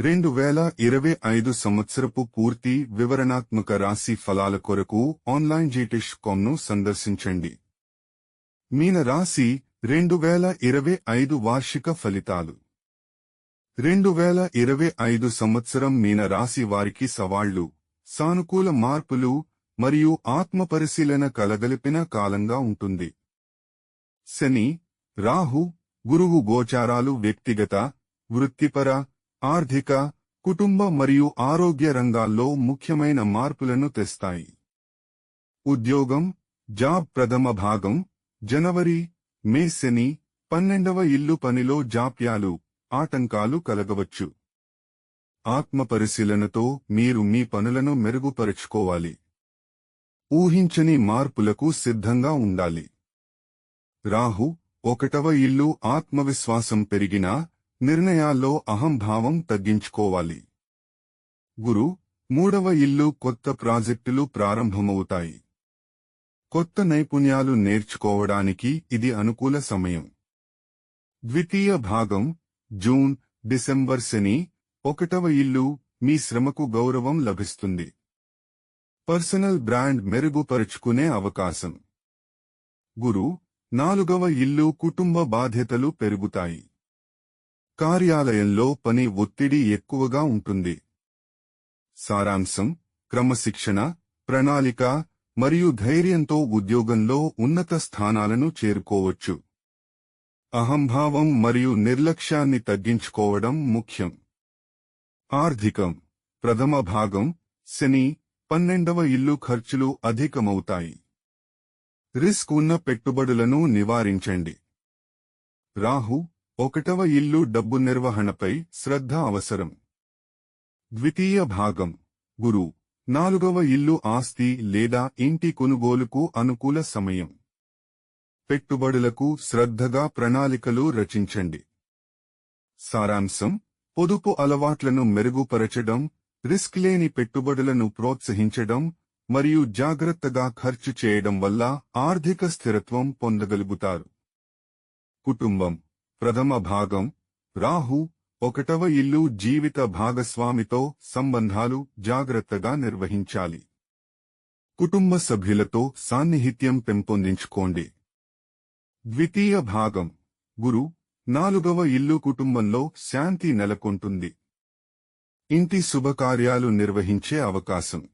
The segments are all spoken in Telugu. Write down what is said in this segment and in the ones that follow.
రెండు వేల ఇరవై ఐదు సంవత్సరపు పూర్తి వివరణాత్మక రాశి ఫలాల కొరకు ఆన్లైన్ జీటిష్ కామ్ను సందర్శించండి. మీన రాశి రెండు వేల ఇరవై ఐదు వార్షిక ఫలితాలు. రెండు వేల ఇరవై ఐదు సంవత్సరం మీన రాశి వారికి సవాళ్ళు సానుకూల మార్పులు మరియు ఆత్మపరిశీలన కలగలిపిన కాలంగా ఉంటుంది. శని రాహు గురువు గోచారాలు వ్యక్తిగత వృత్తిపర ఆర్థిక కుటుంబ మరియు ఆరోగ్య రంగాల్లో ముఖ్యమైన మార్పులను తెస్తాయి. ఉద్యోగం జాబ్ ప్రథమ భాగం జనవరి మే శని పన్నెండవ ఇల్లు పనిలో జాప్యాలు ఆటంకాలు కలగవచ్చు. ఆత్మపరిశీలనతో మీరు మీ పనులను మెరుగుపరుచుకోవాలి. ఊహించని మార్పులకు సిద్ధంగా ఉండాలి. రాహు ఒకటవ ఇల్లు ఆత్మవిశ్వాసం పెరిగినా నిర్ణయాల్లో అహంభావం తగ్గించుకోవాలి. గురు మూడవ ఇల్లు కొత్త ప్రాజెక్టులు ప్రారంభమవుతాయి. కొత్త నైపుణ్యాలు నేర్చుకోవడానికి ఇది అనుకూల సమయం. ద్వితీయ భాగం జూన్ డిసెంబర్ శని ఒకటవ ఇల్లు మీ శ్రమకు గౌరవం లభిస్తుంది. పర్సనల్ బ్రాండ్ మెరుగుపరుచుకునే అవకాశం. గురు నాలుగవ ఇల్లు కుటుంబ బాధ్యతలు పెరుగుతాయి. కార్యాలయంలో పని ఒత్తిడి ఎక్కువగా ఉంటుంది. సారాంశం క్రమశిక్షణ ప్రణాళిక మరియు ధైర్యంతో ఉద్యోగంలో ఉన్నత స్థానాలను చేరుకోవచ్చు. అహంభావం మరియు నిర్లక్ష్యాన్ని తగ్గించుకోవడం ముఖ్యం. ఆర్థికం ప్రథమ భాగం శని పన్నెండవ ఇల్లు ఖర్చులు అధికమవుతాయి. రిస్క్ ఉన్న పెట్టుబడులను నివారించండి. రాహు ఒకటవ ఇల్లు డబ్బు నిర్వహణపై శ్రద్ధ అవసరం. ద్వితీయ భాగం. గురు. నాలుగవ ఇల్లు ఆస్తి లేదా ఇంటి కొనుగోలుకు అనుకూల సమయం. పెట్టుబడులకు శ్రద్ధగా ప్రణాళికలు రచించండి. సారాంశం. పొదుపు అలవాట్లను మెరుగుపరచడం రిస్క్ లేని పెట్టుబడులను ప్రోత్సహించడం మరియు జాగ్రత్తగా ఖర్చు చేయడం వల్ల ఆర్థిక స్థిరత్వం పొందగలుగుతారు. కుటుంబం. ప్రథమ భాగం రాహు ఒకటవ ఇల్లు జీవిత భాగస్వామితో సంబంధాలు జాగ్రత్తగా నిర్వహించాలి. కుటుంబ సభ్యులతో సాన్నిహిత్యం పెంపొందించుకోండి. ద్వితీయ భాగం గురు నాలుగవ ఇల్లు కుటుంబంలో శాంతి నెలకొంటుంది. ఇంటి శుభకార్యాలు నిర్వహించే అవకాశం.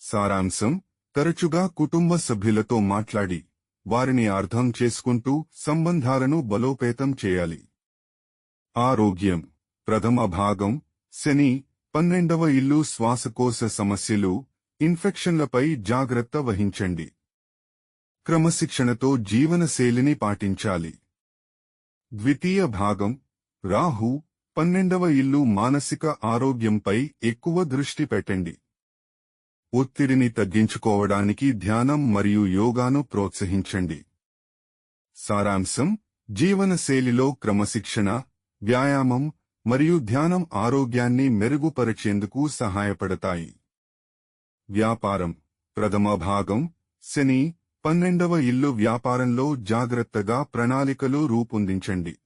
సారాంశం తరచుగా కుటుంబ సభ్యులతో మాట్లాడి వారిని అర్థం చేసుకుంటూ సంబంధాలను బలోపేతం చేయాలి. ఆరోగ్యం. ప్రథమ భాగం. శని పన్నెండవ ఇల్లు శ్వాసకోశ సమస్యలు ఇన్ఫెక్షన్లపై జాగ్రత్త వహించండి. క్రమశిక్షణతో జీవనశైలిని పాటించాలి. ద్వితీయ భాగం. రాహు పన్నెండవ ఇల్లు మానసిక ఆరోగ్యంపై ఎక్కువ దృష్టి పెట్టండి. ఒత్తిడిని తగ్గించుకోవడానికి ధ్యానం మరియు యోగాను ప్రోత్సహించండి. సారాంశం జీవనశైలిలో క్రమశిక్షణ వ్యాయామం మరియు ధ్యానం ఆరోగ్యాన్ని మెరుగుపరిచేందుకు సహాయపడతాయి. వ్యాపారం ప్రథమ భాగం శని పన్నెండవ ఇల్లు వ్యాపారంలో జాగ్రత్తగా ప్రణాళికలు రూపొందించండి.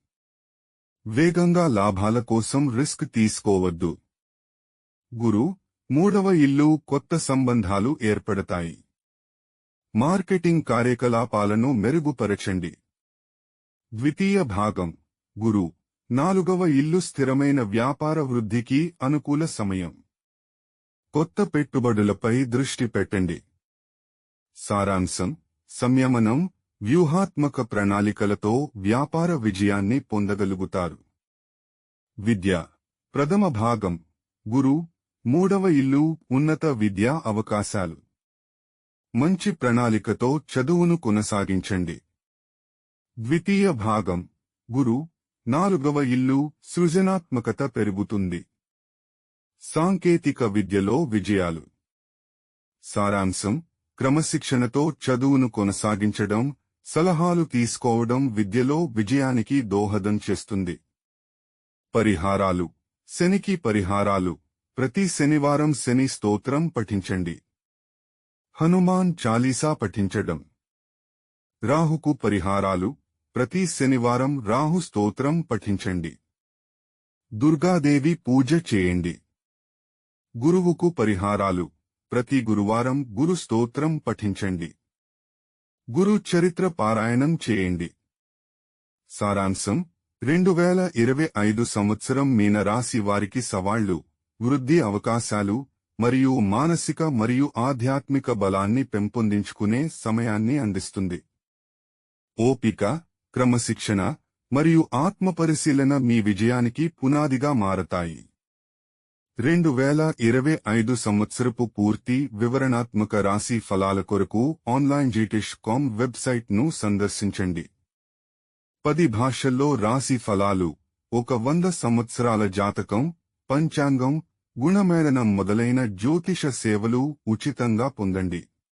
వేగంగా లాభాల కోసం రిస్క్ తీసుకోవద్దు. గురు మూడవ ఇల్లు కొత్త సంబంధాలు ఏర్పడతాయి. మార్కెటింగ్ కార్యకలాపాలను మెరుగుపరచండి. ద్వితీయ భాగం. గురు. నాలుగవ ఇల్లు స్థిరమైన వ్యాపార వృద్ధికి అనుకూల సమయం. కొత్త పెట్టుబడులపై దృష్టి పెట్టండి. సారాంశం. సంయమనం వ్యూహాత్మక ప్రణాళికలతో వ్యాపార విజయాన్ని పొందగలుగుతారు. విద్య. ప్రథమ భాగం. గురు. మూడవ ఇల్లు ఉన్నత విద్యా అవకాశాలు. మంచి ప్రణాళికతో చదువును కొనసాగించండి. ద్వితీయ భాగం గురు నాలుగవ ఇల్లు సృజనాత్మకత పెరుగుతుంది. సాంకేతిక విద్యలో విజయాలు. సారాంశం క్రమశిక్షణతో చదువును కొనసాగించడం సలహాలు తీసుకోవడం విద్యలో విజయానికి దోహదం చేస్తుంది. పరిహారాలు శనికి పరిహారాలు. ప్రతి శనివారం శని స్తోత్రం పఠించండి. హనుమాన్ చాలీసా పఠించడం. రాహుకు పరిహారాలు ప్రతి శనివారం రాహు స్తోత్రం పఠించండి. దుర్గాదేవి పూజ చేయండి. గురువుకు పరిహారాలు ప్రతి గురువారం గురు స్తోత్రం పఠించండి. గురు చరిత్ర పారాయణం చేయండి. సారాంశం రెండు వేల ఇరవై ఐదు సంవత్సరం మీనరాశి వారికి సవాళ్ళు. వృద్ధి అవకాశాలు మరియు మానసిక మరియు ఆధ్యాత్మిక బలాన్ని పెంపొందించుకునే సమయాన్ని అందిస్తుంది. ఓపిక క్రమశిక్షణ మరియు ఆత్మపరిశీలన మీ విజయానికి పునాదిగా మారతాయి. రెండు వేల ఇరవై ఐదు సంవత్సరపు పూర్తి వివరణాత్మక రాశి ఫలాల కొరకు ఆన్లైన్ జీటిష్ కామ్ వెబ్సైట్ను సందర్శించండి. పది భాషల్లో రాశి ఫలాలు ఒక వంద సంవత్సరాల జాతకం పంచాంగం గుణమేళనం మొదలైన జ్యోతిష సేవలు ఉచితంగా పొందండి.